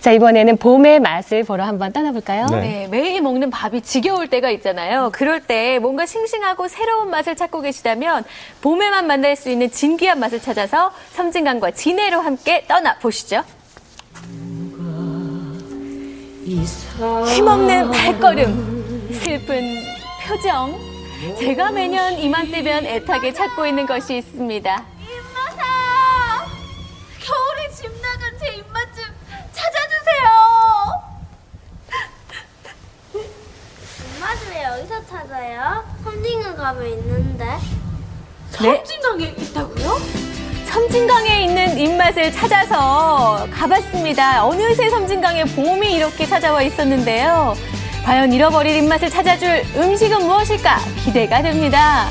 자, 이번에는 봄의 맛을 보러 한번 떠나볼까요? 네. 네, 매일 먹는 밥이 지겨울 때가 있잖아요. 그럴 때 뭔가 싱싱하고 새로운 맛을 찾고 계시다면 봄에만 만날 수 있는 진귀한 맛을 찾아서 섬진강과 진해로 함께 떠나 보시죠. 힘없는 발걸음, 슬픈 표정. 제가 매년 이맘때면 애타게 찾고 있는 것이 있습니다. 험징어 가면 있는데. 네. 험징강에 있다고요? 섬진강에 있는 입맛을 찾아서 가봤습니다. 어느새 섬진강에 봄이 이렇게 찾아와 있었는데요. 과연 잃어버린 입맛을 찾아줄 음식은 무엇일까 기대가 됩니다.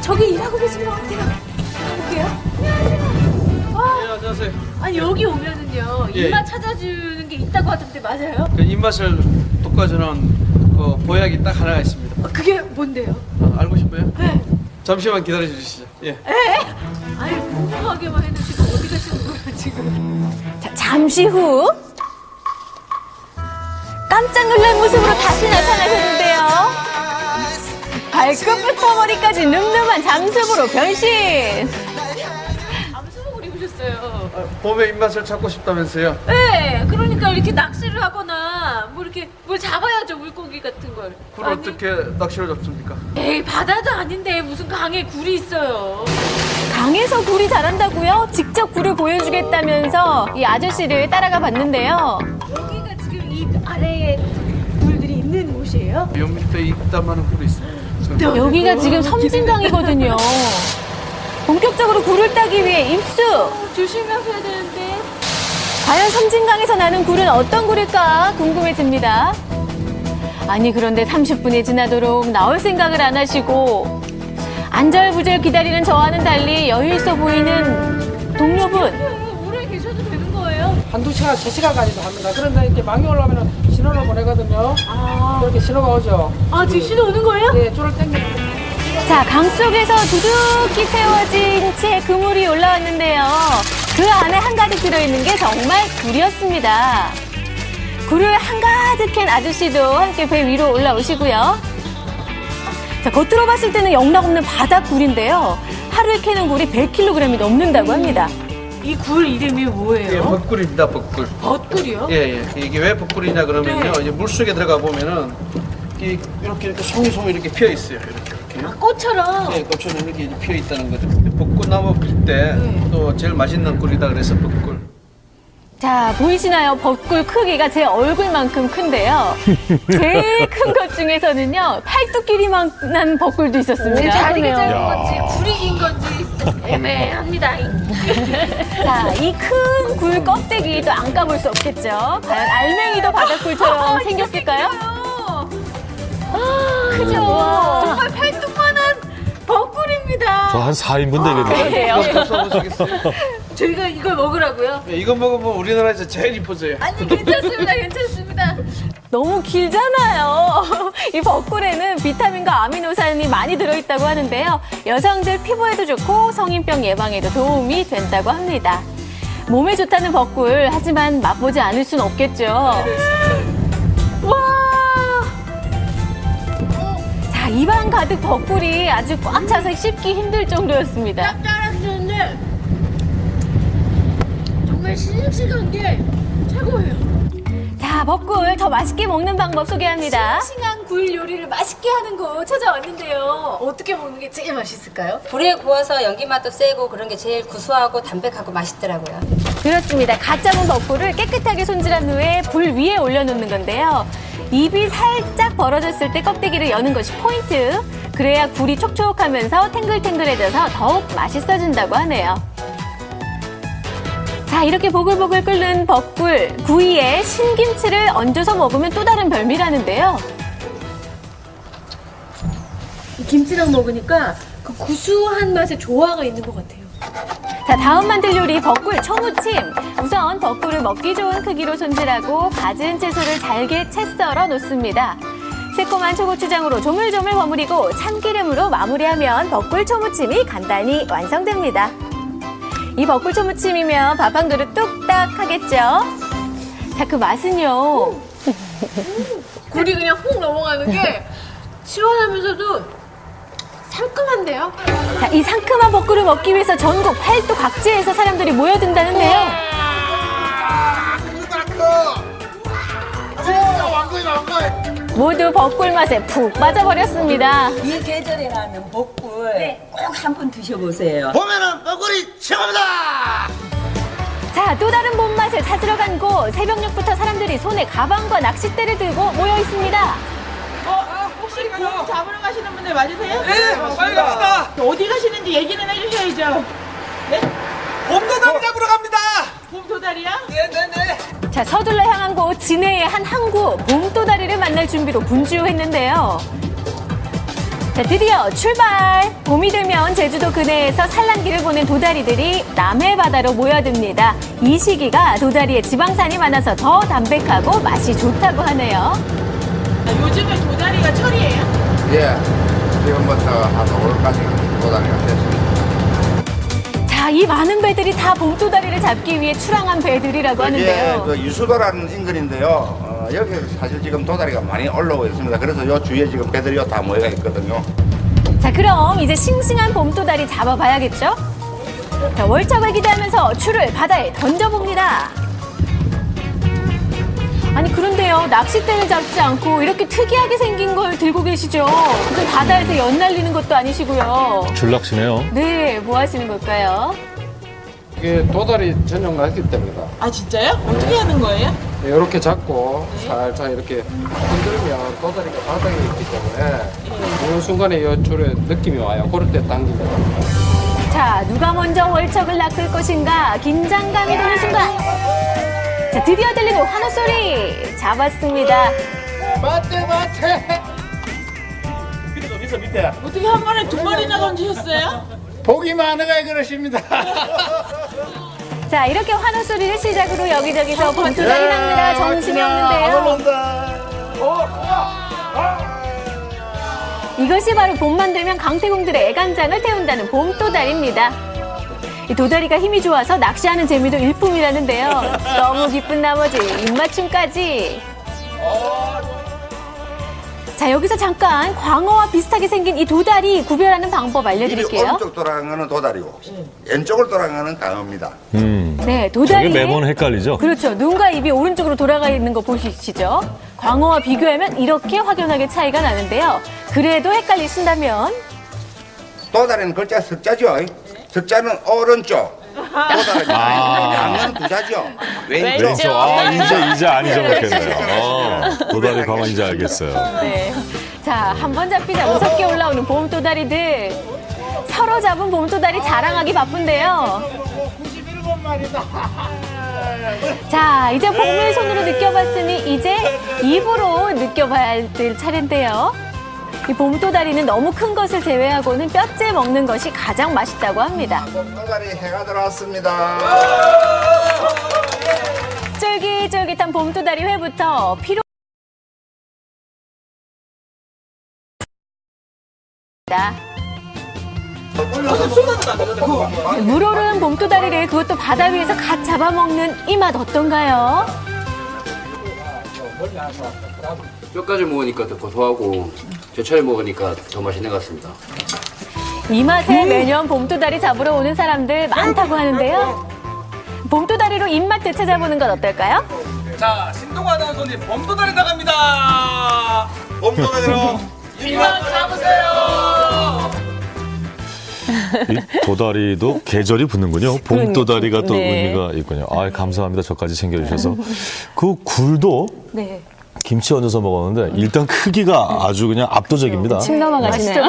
저기 일하고 계신 것 같아요. 가볼게요. 예, 안녕하세요. 아니 여기 오면은요 예. 입맛 찾아주는 게 있다고 하던데 맞아요? 그 입맛을 돋궈주는 그 보약이 딱 하나가 있습니다. 어, 그게 뭔데요? 어, 알고 싶어요? 네. 잠시만 기다려 주시죠. 예. 아니 궁금하게만 해도 지금 어디 가시는 거야 지금? 자, 잠시 후 깜짝 놀란 모습으로 다시 나타나셨는데요. 발끝부터 머리까지 늠름한 잠수부로 변신. 암수복을 입으셨어요. 아, 봄의 입맛을 찾고 싶다면서요? 네, 그러니까 이렇게 낚시를 하거나 뭐 이렇게 뭘 잡아야죠 물고기 같은 걸. 굴 아니, 어떻게 낚시로 잡습니까? 에이 바다도 아닌데 무슨 강에 굴이 있어요. 강에서 굴이 자란다고요? 직접 굴을 보여주겠다면서 이 아저씨를 따라가 봤는데요. 여기가 지금 이 아래에 굴들이 있는 곳이에요? 요 밑에 이따만한 굴이 있습니다. 저- 여기가 지금 섬진강이거든요. 본격적으로 굴을 따기 위해 입수. 조심해서 해야 되는데. 과연 섬진강에서 나는 굴은 어떤 굴일까 궁금해집니다. 아니 그런데 30분이 지나도록 나올 생각을 안 하시고 안절부절 기다리는 저와는 달리 여유 있어 보이는 동료분. 어, 오래 계셔도 되는 거예요? 한두 시간, 세 시간까지도 합니다. 그런데 이렇게 망이 올라오면 신호를 보내거든요. 이렇게 신호가 오죠. 아 지금 신호 오는 거예요? 네, 줄을 당기면 자, 강 속에서 두둑히 채워진 채 그물이 올라왔는데요. 그 안에 한가득 들어있는 게 정말 굴이었습니다. 굴을 한가득 캔 아저씨도 함께 배 위로 올라오시고요. 자, 겉으로 봤을 때는 영락 없는 바닥 굴인데요. 하루에 캐는 굴이 100kg이 넘는다고 합니다. 이 굴 이름이 예, 뭐예요? 벚굴입니다, 벚굴. 벚굴이요? 예, 예. 이게 왜 벚굴이냐 그러면요. 네. 이제 물 속에 들어가 보면은 이 이렇게 이렇게 송이송이 이렇게 피어 있어요. 이렇게 이렇게. 꽃처럼. 예, 꽃처럼 이렇게 피어 있다는 거죠. 벚꽃나무 필때 네. 또 제일 맛있는 꿀이다 그래서 벚굴. 자, 보이시나요? 벚굴 크기가 제 얼굴만큼 큰데요. 제일 큰 것 중에서는요, 팔뚝길이만한 벚굴도 있었습니다. 다리가 짧은 건지 굴이 긴 건지 애매합니다. 자, 이 큰 굴 껍데기 또 안 까볼 수 없겠죠. 과연 알맹이도 바닥굴처럼 생겼을까요? 크죠? 정말 팔뚝만한. 저한 4인분 되겠네요. 그래요. 이거 써보시겠어요? 저희가 이걸 먹으라고요? 예, 이거 먹으면 우리나라에서 제일 이뻐져요. 아니 괜찮습니다, 괜찮습니다. 너무 길잖아요. 이 벚굴에는 비타민과 아미노산이 많이 들어있다고 하는데요. 여성들 피부에도 좋고 성인병 예방에도 도움이 된다고 합니다. 몸에 좋다는 벚굴, 하지만 맛보지 않을 순 없겠죠. 입안 가득 벚굴이 아주 꽉 차서 씹기 힘들 정도였습니다. 짭짤하시는데 정말 싱싱한 게 최고예요. 자, 벚굴 더 맛있게 먹는 방법 소개합니다. 싱싱한 굴 요리를 맛있게 하는 거 찾아왔는데요. 어떻게 먹는 게 제일 맛있을까요? 불에 구워서 연기 맛도 세고 그런 게 제일 구수하고 담백하고 맛있더라고요. 그렇습니다. 갓 잡은 벚굴을 깨끗하게 손질한 후에 불 위에 올려놓는 건데요. 입이 살짝 벌어졌을 때 껍데기를 여는 것이 포인트. 그래야 굴이 촉촉하면서 탱글탱글해져서 더욱 맛있어진다고 하네요. 자, 이렇게 보글보글 끓는 벚굴 구이에 신김치를 얹어서 먹으면 또 다른 별미라는데요. 이 김치랑 먹으니까 그 구수한 맛에 조화가 있는 것 같아요. 자, 다음 만들 요리 벚굴 초무침. 우선 벚굴을 먹기 좋은 크기로 손질하고 갖은 채소를 잘게 채 썰어 놓습니다. 새콤한 초고추장으로 조물조물 버무리고 참기름으로 마무리하면 벚굴 초무침이 간단히 완성됩니다. 이 벚꿀 초 무침이면 밥 한 그릇 뚝딱 하겠죠? 자, 그 맛은요. 굴이 그냥 훅 넘어가는 게 시원하면서도 상큼한데요? 자, 이 상큼한 벚꿀을 먹기 위해서 전국 팔도 각지에서 사람들이 모여든다는데요. 모두 벚꿀 맛에 푹 빠져버렸습니다. 이 계절에 나는 복불 꼭한 번 드셔보세요. 보면은 뻐꾸리 최고입니다. 자, 또 다른 봄맛을 찾으러 간 곳. 새벽녘부터 사람들이 손에 가방과 낚싯대를 들고 모여 있습니다. 혹시 곰 잡으러 가시는 분들 맞으세요? 네, 빨리 갑시다. 어디 가시는지 얘기는 해주셔야죠. 네? 곰도다리 잡으러 갑니다. 곰도다리요? 자, 서둘러 향한 곳 진해의 한 항구 봄도다리를 만날 준비로 분주했는데요. 자, 드디어 출발! 봄이 되면 제주도 근해에서 산란기를 보낸 도다리들이 남해 바다로 모여듭니다. 이 시기가 도다리에 지방산이 많아서 더 담백하고 맛이 좋다고 하네요. 아, 요즘에 도다리가 철이에요? 예, 지금부터 한 5월까지 도다리가 됐습니다. 자, 이 많은 배들이 다 봄도다리를 잡기 위해 출항한 배들이라고 하는데요. 그 유수도라는 인근인데요. 어, 여기 사실 지금 도다리가 많이 올라오고 있습니다. 그래서 요 주위에 지금 배들이 다 모여가 있거든요. 자, 그럼 이제 싱싱한 봄도다리 잡아봐야겠죠? 자, 월척을 기대하면서 줄을 바다에 던져봅니다. 아니, 그런데요, 낚싯대를 잡지 않고 이렇게 특이하게 생긴 걸 들고 계시죠? 무슨 바다에서 연 날리는 것도 아니시고요. 줄낚시네요. 네, 뭐 하시는 걸까요? 이게 도다리 전용 낚싯대입니다. 아 진짜요? 어떻게 하는 거예요? 이렇게 잡고 살짝 이렇게 흔들면 도다리가 바닥에 있기 때문에 어느 순간에 이 줄에 느낌이 와요. 그럴 때 당기면 자, 누가 먼저 월척을 낚을 것인가 긴장감이 드는 순간. 자, 드디어 들리는 환호 소리 잡았습니다. 맞대, 맞대. 어떻게 한 번에 두 마리나 던지셨어요? 복이 많아가 그러십니다. 자, 이렇게 환호 소리를 시작으로 여기저기서 봄도다리 낚느라 정신이 없는데요. 이것이 바로 봄만 되면 강태공들의 애간장을 태운다는 봄도다리입니다. 이 도다리가 힘이 좋아서 낚시하는 재미도 일품이라는데요. 너무 기쁜 나머지 입맞춤까지. 자, 여기서 잠깐 광어와 비슷하게 생긴 이 도다리 구별하는 방법 입이 알려드릴게요. 오른쪽 돌아가는 거는 도다리고 왼쪽을 돌아가는 거는 강어입니다. 음. 네, 도다리. 매번 헷갈리죠? 그렇죠. 눈과 입이 오른쪽으로 돌아가 있는 거 보시죠. 광어와 비교하면 이렇게 확연하게 차이가 나는데요. 그래도 헷갈리신다면 도다리는 글자 석자죠. 석자는 오른쪽. 도다리 아. 강어는 두자죠. 왼쪽. 왼쪽. 아, 이제, 이제 안 잊어먹겠네요. 어, 도다리 가만 이제 알겠어요. 네. 자, 한 번 잡히자 무섭게 올라오는 봄도다리들. 서로 잡은 봄도다리 자랑하기 바쁜데요. 자, 이제 봄을 손으로 느껴봤으니 이제 입으로 느껴봐야 될 차례인데요. 이 봄도다리는 너무 큰 것을 제외하고는 뼈째 먹는 것이 가장 맛있다고 합니다. 도다리 해가 들어왔습니다. 쫄깃쫄깃한 봄도다리 회부터 피로 물오른 봄도다리를 그것도 바다 위에서 갓 잡아먹는 이 맛 어떤가요? 뼈까지 먹으니까 더 고소하고 제철에 먹으니까 더 맛있는 것 같습니다. 이 맛에 매년 봄도다리 잡으러 오는 사람들 많다고 하는데요. 봄도다리로 입맛 되찾아보는 건 어떨까요? 자, 신동아 아나운서님 범도다리 나갑니다. 봄도다리로 입맛 잡으세요. 이 도다리도 계절이 붙는군요. 봄 도다리가 또 네. 의미가 있군요. 아, 감사합니다. 저까지 챙겨주셔서. 그 굴도 네. 김치 얹어서 먹었는데 일단 크기가 아주 그냥 압도적입니다. 침 넘어가시네요.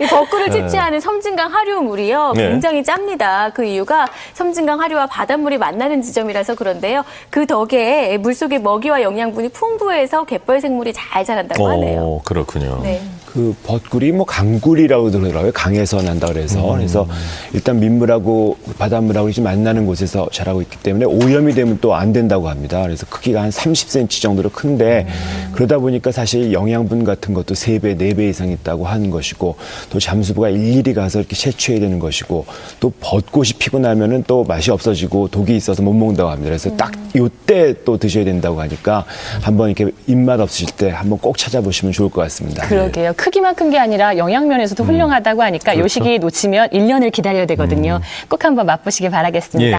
이 벚꿀을 채취하는 섬진강 하류물이요. 네. 굉장히 짭니다. 그 이유가 섬진강 하류와 바닷물이 만나는 지점이라서 그런데요. 그 덕에 물속의 먹이와 영양분이 풍부해서 갯벌 생물이 잘 자란다고 하네요. 어, 그렇군요. 네. 그 벚꿀이 뭐 강꿀이라고 그러더라고요. 강에서 난다 그래서. 그래서 일단 민물하고 바닷물하고 이제 만나는 곳에서 자라고 있기 때문에 오염이 되면 또 안 된다고 합니다. 그래서 크기가 한 30cm 정도로 큰데 그러다 보니까 사실 영양분 같은 것도 세배네 배 이상 있다고 하는 것이고 또 잠수부가 일일이 가서 이렇게 채취해야 되는 것이고 또 벚꽃이 피고 나면은 또 맛이 없어지고 독이 있어서 못 먹는다고 합니다. 그래서 딱 요때 또 드셔야 된다고 하니까 한번 이렇게 입맛 없으실 때 한번 꼭 찾아보시면 좋을 것 같습니다. 그러게요. 크기만 큰게 아니라 영양 면에서도 훌륭하다고 하니까 요 시기 놓치면 1년을 기다려야 되거든요. 꼭 한번 맛보시길 바라겠습니다. 예.